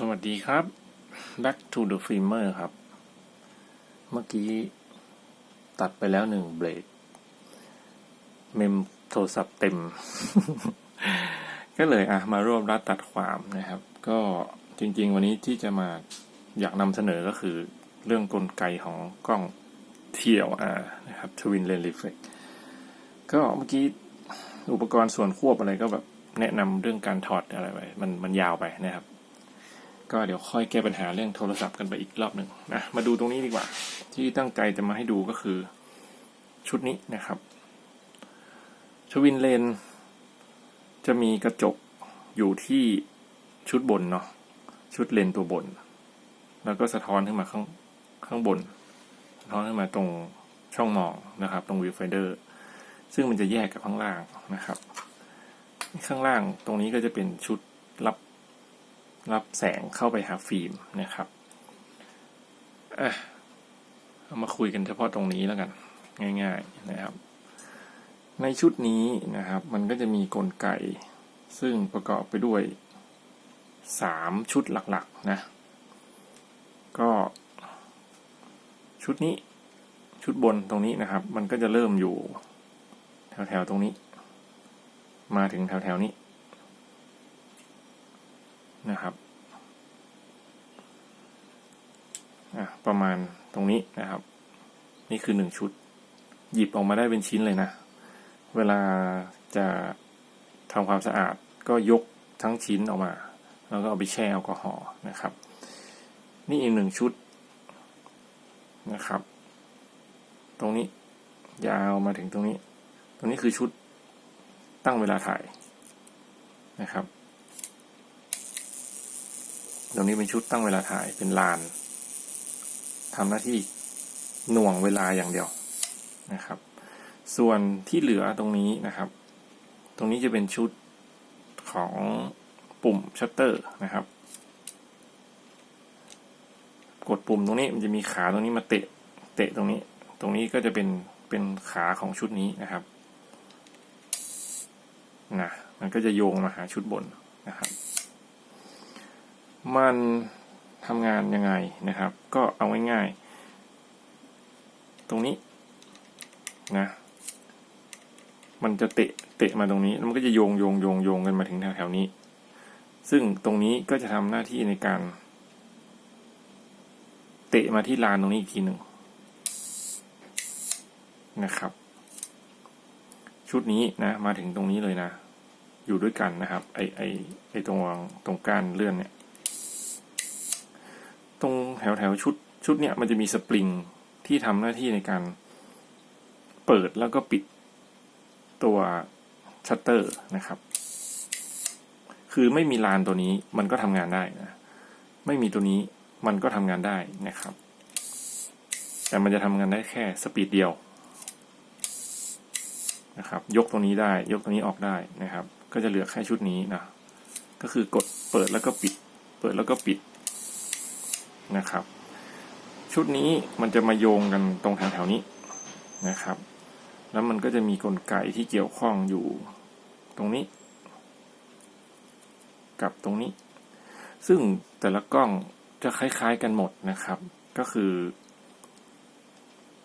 สวัสดีครับ back to the filmer ครับ เมื่อกี้ตัดไปแล้วหนึ่งเบรกเมมโทรศัพท์เต็ม ก็เลยอะมารวบรัดตัดความนะครับ ก็จริง ๆ วันนี้ที่จะมาอยากนำเสนอก็คือเรื่องกลไกของกล้อง TLR นะครับ Twin Lens Reflex ก็เมื่อกี้อุปกรณ์ส่วนควบอะไรก็แบบแนะนำเรื่องการถอดอะไรไปมันมันยาวไปนะครับ ก็เดี๋ยวค่อยแก้ปัญหาเรื่องโทรศัพท์กันไปอีกรอบหนึ่งนะมาดูตรงนี้ดีกว่า ที่ตั้งใจจะมาให้ดูก็คือ ชุดนี้นะครับชวินเลน จะมีกระจกอยู่ที่ชุดบนเนาะชุดเลนตัวบน แล้วก็สะท้อนขึ้นมาข้างข้างบน สะท้อนขึ้นมาตรงช่องมองนะครับ ตรงวิวไฟเดอร์ซึ่งมันจะแยกกับข้างล่างนะครับ ข้างล่างตรงนี้ก็จะเป็นชุดรับ รับแสงเข้าไปหาฟิล์มนะครับอะเอามาคุยกันเฉพาะตรงนี้แล้วกัน ง่ายๆนะครับ ในชุดนี้นะครับ มันก็จะมีกลไก ซึ่งประกอบไปด้วยสามชุดหลักๆนะก็ชุดนี้ชุดบนตรงนี้นะครับ มันก็จะเริ่มอยู่ แถวๆตรงนี้ มาถึงแถวๆนี้นะครับ อะ ประมาณตรงนี้นะครับ นี่คือหนึ่งชุด หยิบออกมาได้เป็นชิ้นเลยนะ เวลาจะทำความสะอาดก็ยกทั้งชิ้นออกมา แล้วก็เอาไปแช่แอลกอฮอล์นะครับ นี่อีกหนึ่งชุดนะครับ ตรงนี้ยาวมาถึงตรงนี้ ตรงนี้คือชุดตั้งเวลาถ่ายนะครับ ตรงนี้เป็นชุดตั้งเวลาถ่ายเป็นลาน ทำหน้าที่หน่วงเวลาอย่างเดียวนะครับ ส่วนที่เหลือตรงนี้นะครับ ตรงนี้จะเป็นชุดของปุ่มชัตเตอร์นะครับ กดปุ่มตรงนี้มันจะมีขาตรงนี้มาเตะเตะตรงนี้ ตรงนี้ก็จะเป็นเป็นขาของชุดนี้นะครับนะมันก็จะโยงมาหาชุดบนนะครับ มัน ทำงานยังไงนะครับ ก็เอาง่ายๆตรงนี้นะมันจะเตะเตะมาตรงนี้แล้วมันก็จะโยงโยงโยงโยงกันมาถึงแถวๆนี้ ซึ่งตรงนี้ก็จะทำหน้าที่ในการ เตะมาที่ลานตรงนี้อีกทีหนึ่งนะครับ ชุดนี้นะมาถึงตรงนี้เลยนะ อยู่ด้วยกันนะครับ ไอไอไอตรงตรงก้านเลื่อนเนี่ย ตรงแถวแถวชุดชุดเนี่ยมันจะมีสปริงที่ทำหน้าที่ในการเปิดแล้วก็ปิดตัวชัตเตอร์นะครับ คือไม่มีลานตัวนี้มันก็ทำงานได้นะ ไม่มีตัวนี้มันก็ทำงานได้นะครับ แต่มันจะทำงานได้แค่สปีดเดียวนะครับ ยกตรงนี้ได้ ยกตรงนี้ออกได้นะครับ ก็จะเหลือแค่ชุดนี้นะ ก็คือกดเปิดแล้วก็ปิด เปิดแล้วก็ปิด นะครับ ชุดนี้มันจะมาโยงกันตรงแถวๆนี้นะครับ แล้วมันก็จะมีกลไกที่เกี่ยวข้องอยู่ตรงนี้ กับตรงนี้ ซึ่งแต่ละกล้องจะคล้าย ๆ กันหมดนะครับ ก็คือ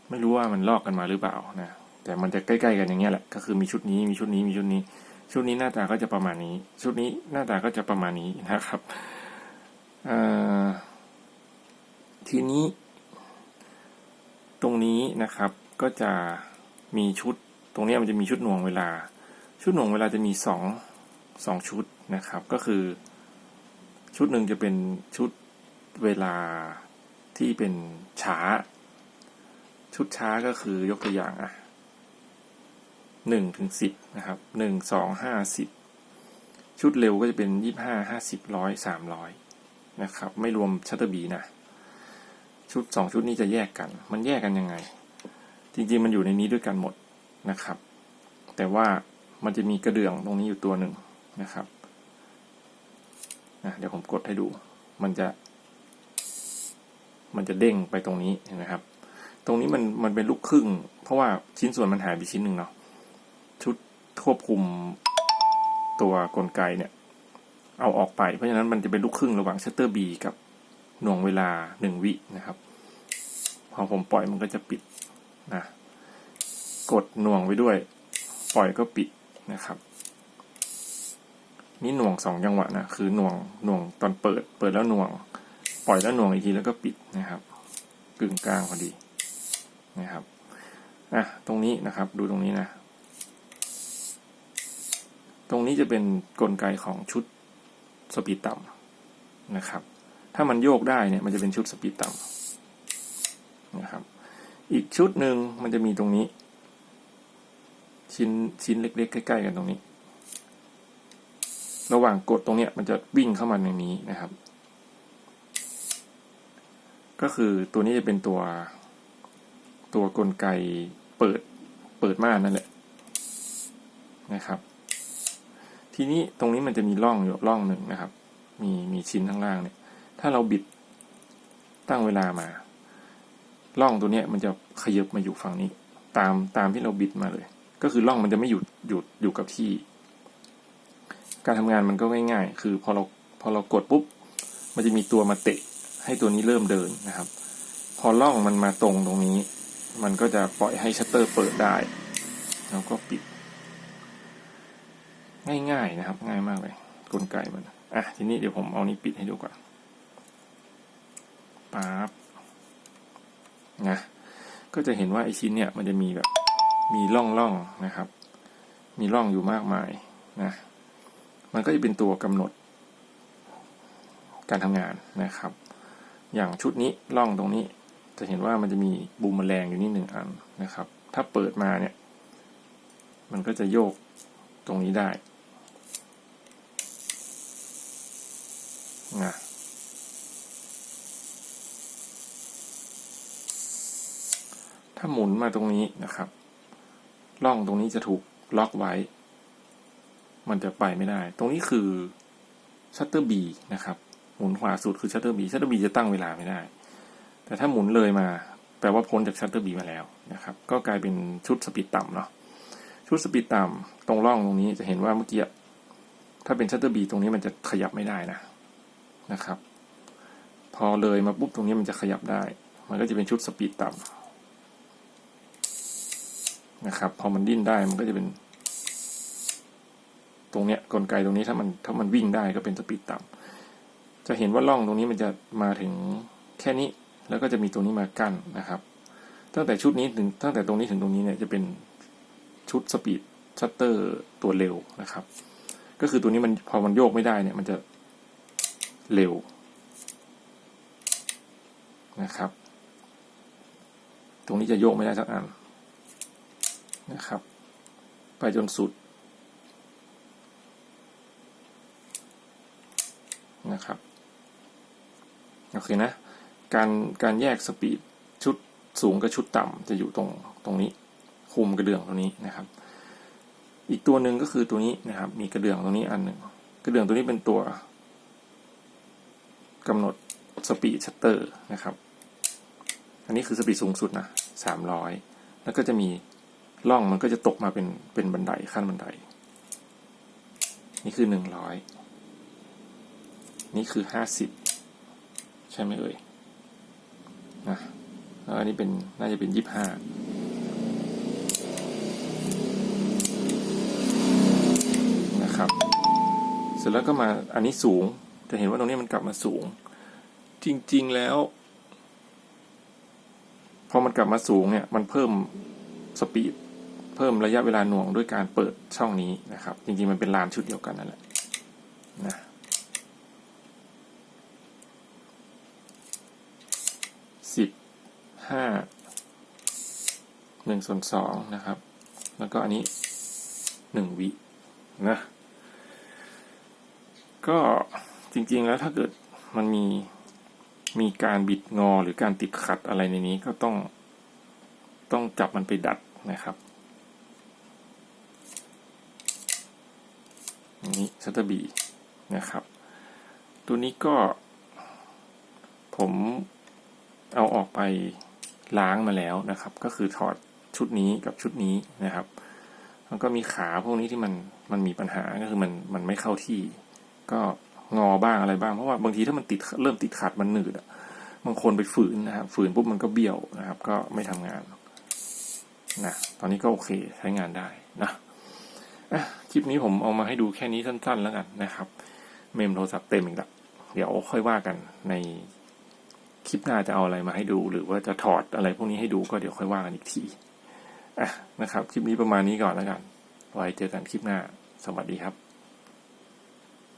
ไม่รู้ว่ามันลอกกันมาหรือเปล่านะแต่มันจะใกล้ๆกันอย่างเงี้ยแหละก็คือมีชุดนี้มีชุดนี้มีชุดนี้ ชุดนี้หน้าตาก็จะประมาณนี้ ชุดนี้หน้าตาก็จะประมาณนี้นะครับ ทีนี้ ตรงนี้นะครับก็จะมีชุด ตรงนี้มันจะมีชุดหน่วงเวลา ชุดหน่วงเวลาจะมีสองสองชุดนะครับ ก็คือ ชุดหนึ่งจะเป็นชุดเวลาที่เป็นช้า ชุดช้าก็คือยกตัวอย่างอะหนึ่งถึงสิบนะครับหนึ่งสองห้าสิบชุดเร็วก็จะเป็นยี่ห้าห้าสิบร้อยสามร้อยนะครับ ไม่รวมชัตเตอร์บีนะ ชุดสองชุดนี้จะแยกกัน มันแยกกันยังไง จริงๆมันอยู่ในนี้ด้วยกันหมดนะครับ แต่ว่ามันจะมีกระเดื่องตรงนี้อยู่ตัวหนึ่งนะครับนะเดี๋ยวผมกดให้ดู มันจะ มันจะเด้งไปตรงนี้เห็นไหมครับ ตรงนี้มันมันเป็นลูกครึ่ง เพราะว่าชิ้นส่วนมันหายไปชิ้นหนึ่งเนาะชุดควบคุมตัวกลไกเนี่ย เอาออกไปเพราะฉะนั้นมันจะเป็นลูกครึ่งระหว่างชัตเตอร์บีกับ หน่วงเวลาหนึ่งวินะครับ พอผมปล่อยมันก็จะปิดนะกดหน่วงไว้ด้วย ปล่อยก็ปิดนะครับ นี่หน่วงสองจังหวะนะคือหน่วงหน่วงตอนเปิด เปิดแล้วหน่วง ปล่อยแล้วหน่วงอีกทีแล้วก็ปิดนะครับ กึ่งกลางพอดีนะครับอะตรงนี้นะครับดูตรงนี้นะ ตรงนี้จะเป็นกลไกของชุดสปีดต่ำนะครับ ถ้ามันโยกได้เนี่ยมันจะเป็นชุดสปีดต่ำนะครับ อีกชุดหนึ่งมันจะมีตรงนี้ ชิ้นชิ้นเล็ก ๆ ใกล้ ๆ กันตรงนี้ ระหว่างกดตรงเนี้ยมันจะวิ่งเข้ามาในนี้นะครับ ก็คือตัวนี้จะเป็นตัวตัวกลไกเปิดเปิดม่านนั่นแหละนะครับ ทีนี้ตรงนี้มันจะมีร่องอยู่ร่องหนึ่งนะครับ มีมีชิ้นข้างล่างเนี่ย ถ้าเราบิดตั้งเวลามาร่องตัวเนี้ยมันจะขยับมาอยู่ฝั่งนี้ ตามตามที่เราบิดมาเลย ก็คือร่องมันจะไม่หยุดหยุดอยู่กับที่ การทำงานมันก็ง่ายๆ คือพอเราพอเรากดปุ๊บ มันจะมีตัวมาเตะ ให้ตัวนี้เริ่มเดินนะครับ พอล่องมันมาตรงตรงนี้ มันก็จะปล่อยให้ชัตเตอร์เปิดได้ แล้วก็ปิด ง่ายๆนะครับ ง่ายมากเลย กลไกมันอะทีนี้เดี๋ยวผมเอานี้ปิดให้ดูก่อน ปั๊บนะก็จะเห็นว่าไอชิ้นเนี่ยมันจะมีแบบมีร่องร่องนะครับ มีร่องอยู่มากมายนะมันก็จะเป็นตัวกำหนด การทำงานนะครับ อย่างชุดนี้ร่องตรงนี้จะเห็นว่ามันจะมีบูมแมลงอยู่นี่หนึ่งอันนะครับ ถ้าเปิดมาเนี่ย มันก็จะโยกตรงนี้ได้นะ ถ้าหมุนมาตรงนี้นะครับร่องตรงนี้จะถูกล็อกไว้ มันจะไปไม่ได้ ตรงนี้คือชัตเตอร์บีนะครับ หมุนขวาสุดคือชัตเตอร์บีชัตเตอร์บีจะตั้งเวลาไม่ได้ แต่ถ้าหมุนเลยมา แปลว่าพ้นจากชัตเตอร์บีมาแล้วนะครับ ก็กลายเป็นชุดสปีดต่ำเนาะ ชุดสปีดต่ำตรงร่องตรงนี้จะเห็นว่าเมื่อกี้ ถ้าเป็นชัตเตอร์บีตรงนี้มันจะขยับไม่ได้นะ นะครับ พอเลยมาปุ๊บตรงนี้มันจะขยับได้ มันก็จะเป็นชุดสปีดต่ำ นะครับพอมันดิ้นได้มันก็จะเป็น ตรงเนี้ยกลไกตรงนี้ถ้ามันถ้ามันวิ่งได้ก็เป็นสปีดต่ำจะเห็นว่าร่องตรงนี้มันจะมาถึงแค่นี้ แล้วก็จะมีตรงนี้มากั้นนะครับ ตั้งแต่ชุดนี้ถึงตั้งแต่ตรงนี้ถึงตรงนี้เนี่ยจะเป็นชุดสปีดชัตเตอร์ตัวเร็วนะครับ ก็คือตัวนี้มันพอมันโยกไม่ได้เนี่ย มันจะเร็วนะครับ ตรงนี้จะโยกไม่ได้สักอัน นะครับ ไปจนสุดนะครับโอเคนะ การการแยกสปีดชุดสูงกับชุดต่ำจะอยู่ตรงตรงนี้ คุมกระเดื่องตรงนี้นะครับ อีกตัวหนึ่งก็คือตัวนี้นะครับ มีกระเดื่องตรงนี้อันหนึ่งกระเดื่องตัวนี้เป็นตัวกำหนดสปีดชัตเตอร์นะครับ อันนี้คือสปีดสูงสุดนะสามร้อยแล้วก็จะมี ร่องมันก็จะตกมาเป็นเป็นบันไดขั้นบันได นี่คือหนึ่งร้อยนี่คือห้าสิบใช่ไหมเอ่ยนะแล้วอันนี้เป็นน่าจะเป็นยี่ห้านะครับ เสร็จแล้วก็มาอันนี้สูงจะเห็นว่าตรงนี้มันกลับมาสูง จริง ๆแล้ว พอมันกลับมาสูงเนี่ย มันเพิ่มสปีด เพิ่มระยะเวลาหน่วงด้วยการเปิดช่องนี้นะครับ จริงๆมันเป็นลานชุดเดียวกันนั่นแหละนะสิบห้าหนึ่งส่วนสองนะครับ แล้วก็อันนี้หนึ่งวินะ ก็จริงๆแล้วถ้าเกิดมันมีมีการบิดงอหรือการติดขัดอะไรในนี้ก็ต้อง ต้องจับมันไปดัดนะครับ นี้ชัตเตอร์บีนะครับ ตัวนี้ก็ ผมเอาออกไปล้างมาแล้วนะครับ ก็คือถอดชุดนี้กับชุดนี้นะครับแล้วก็มีขาพวกนี้ที่มันมันมีปัญหาก็คือมันมันไม่เข้าที่ ก็งอบ้างอะไรบ้าง เพราะว่าบางทีถ้ามันติดเริ่มติดขัดมันหนืดอะบางคนไปฝืนนะครับ ฝืนปุ๊บมันก็เบี้ยวนะครับ ก็ไม่ทำงานนะตอนนี้ก็โอเคใช้งานได้นะอะ คลิปนี้ผมเอามาให้ดูแค่นี้สั้น ๆ แล้วกันนะครับ เมมโทรศัพท์เต็มอีกแล้วเดี๋ยวค่อยว่ากันในคลิปหน้าจะเอาอะไรมาให้ดู หรือว่าจะถอดอะไรพวกนี้ให้ดูก็เดี๋ยวค่อยว่ากันอีกทีอะนะครับ คลิปนี้ประมาณนี้ก่อนแล้วกัน ไว้เจอกันคลิปหน้า สวัสดีครับ